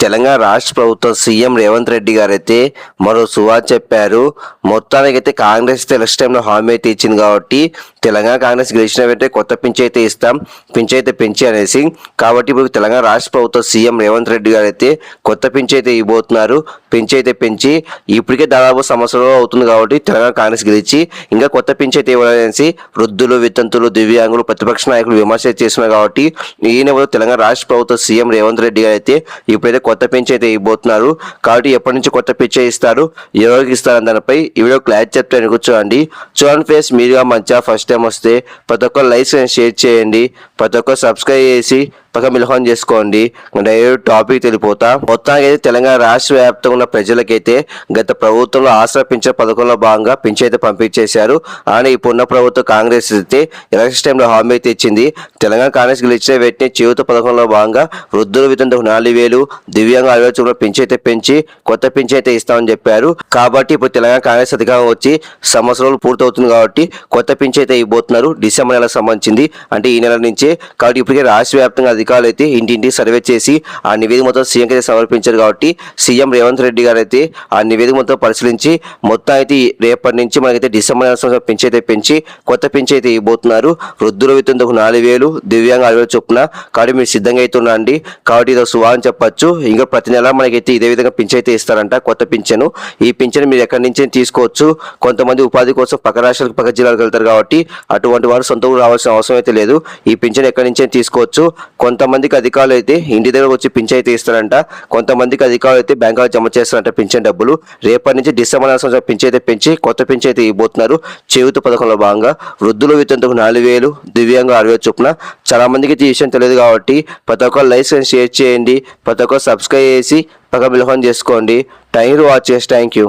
తెలంగాణ రాష్ట్ర ప్రభుత్వం సీఎం రేవంత్ రెడ్డి గారైతే మరో సువా చెప్పారు. మొత్తానికైతే కాంగ్రెస్ తెలిసి ఎలక్షన్ టైంలో హామీ అయితే ఇచ్చింది కాబట్టి తెలంగాణ కాంగ్రెస్ గెలిచిన వెంటనే కొత్త పింఛ అయితే ఇస్తాం. పింఛ అయితే పెంచి అనేసి. కాబట్టి ఇప్పుడు తెలంగాణ రాష్ట్ర ప్రభుత్వం సీఎం రేవంత్ రెడ్డి గారు అయితే కొత్త పింఛ అయితే ఇవ్వబోతున్నారు. పింఛ అయితే పెంచి ఇప్పటికే దాదాపు సంవత్సరం అవుతుంది కాబట్టి తెలంగాణ కాంగ్రెస్ గెలిచి ఇంకా కొత్త పింఛ అయితే ఇవ్వాలనేసి వృద్ధులు వితంతులు దివ్యాంగులు ప్రతిపక్ష నాయకులు విమర్శ చేస్తున్నారు కాబట్టి ఈ తెలంగాణ రాష్ట్ర ప్రభుత్వ సీఎం రేవంత్ రెడ్డి గారు అయితే ఇప్పుడైతే కొత్త కొత్త పెంచ్ అయితే ఇవ్వబోతున్నారు కాబట్టి ఎప్పటి నుంచి కొత్త పిచ్ ఇస్తారు? ఎవరికి ఇస్తారు దానిపై ఈ వీడియో క్లారిటీ చెప్తాను కూర్చోండి. చూడండి ఫేస్ మీరుగా మంచిగా ఫస్ట్ టైం వస్తే ప్రతి ఒక్కరు లైక్స్ షేర్ చేయండి. ప్రతి ఒక్కరు సబ్స్క్రైబ్ చేసి పక్క మిలహం చేసుకోండి. డైరెక్ట్ టాపిక్ తెలిపోతా. మొత్తానికి అయితే తెలంగాణ రాష్ట్ర వ్యాప్తంగా ఉన్న ప్రజలకైతే గత ప్రభుత్వంలో ఆసరా పింఛన్ పథకంలో భాగంగా పింఛన్ అయితే పంపించేశారు. కానీ ఇప్పుడున్న ప్రభుత్వం కాంగ్రెస్ అయితే ఎలక్షన్ టైంలో హామీ అయితే ఇచ్చింది. తెలంగాణ కాంగ్రెస్ గెలిచిన వెంటనే చేయూత పథకంలో భాగంగా వృద్ధుల విధంగా నాలుగు వేలు దివ్యాంగ ఆలోచనలో పింఛన్ అయితే పెంచి కొత్త పింఛన్ అయితే ఇస్తామని చెప్పారు. కాబట్టి ఇప్పుడు తెలంగాణ కాంగ్రెస్ అధికారం వచ్చి సంవత్సరాలు పూర్తవుతుంది కాబట్టి కొత్త పింఛన్ అయితే ఇవ్వబోతున్నారు. డిసెంబర్ నెలకు సంబంధించింది. అంటే ఈ నెల నుంచే. కాబట్టి ఇప్పటికే రాష్ట్ర వ్యాప్తంగా అధికారులు అయితే ఇంటింటి సర్వే చేసి ఆ నివేదిక మొత్తం సీఎం అయితే సమర్పించారు కాబట్టి సీఎం రేవంత్ రెడ్డి గారు అయితే ఆ నివేదిక మొత్తం పరిశీలించి మొత్తం అయితే రేపటి నుంచి మనకైతే డిసెంబర్ సంవత్సరం పెంచి అయితే పెంచి కొత్త పెంచి అయితే ఇవ్వబోతున్నారు. వృద్ధుల వితంతకు నాలుగు వేలు దివ్యాంగ ఆరు వేలు చొప్పున కాబట్టి మీరు సిద్ధంగా అయితే అండి కాబట్టి ఇది సువా అని చెప్పొచ్చు. ఇంకా ప్రతి నెల మనకైతే ఇదే విధంగా పింఛన్ అయితే ఇస్తారంట కొత్త పింఛను. ఈ పింఛను మీరు ఎక్కడి నుంచి తీసుకోవచ్చు. కొంతమంది ఉపాధి కోసం పక్క రాష్ట్రాలకు పక్క జిల్లాలకు వెళ్తారు కాబట్టి అటువంటి వారు సొంత ఊరు రావాల్సిన అవసరం అయితే లేదు. ఈ పింఛను ఎక్కడి నుంచి తీసుకోవచ్చు. కొంత కొంతమందికి అధికారులు అయితే ఇంటి దగ్గర వచ్చి పింఛన్ అయితే ఇస్తారంట. కొంతమందికి అధికారులు అయితే బ్యాంకులో జమ చేస్తారంట పింఛన్ డబ్బులు. రేపటి నుంచి డిసెంబర్ నెల సంవత్సరం పింఛన్ అయితే పెంచి కొత్త పింఛన్ అయితే ఇవ్వబోతున్నారు. చేయూత పథకంలో భాగంగా వృద్ధులు వితంతకు నాలుగు వేలు దివ్యాంగ ఆరు వేలు చొప్పున చాలా మందికి ఈ విషయం తెలియదు కాబట్టి ప్రతి ఒక్కరు లైసెన్స్ షేర్ చేయండి. ప్రతి ఒక్కరు సబ్స్క్రైబ్ చేసి పక్క బిల్హోన్ చేసుకోండి. థ్యాంక్ యూ వాచ్ చేసి థ్యాంక్ యూ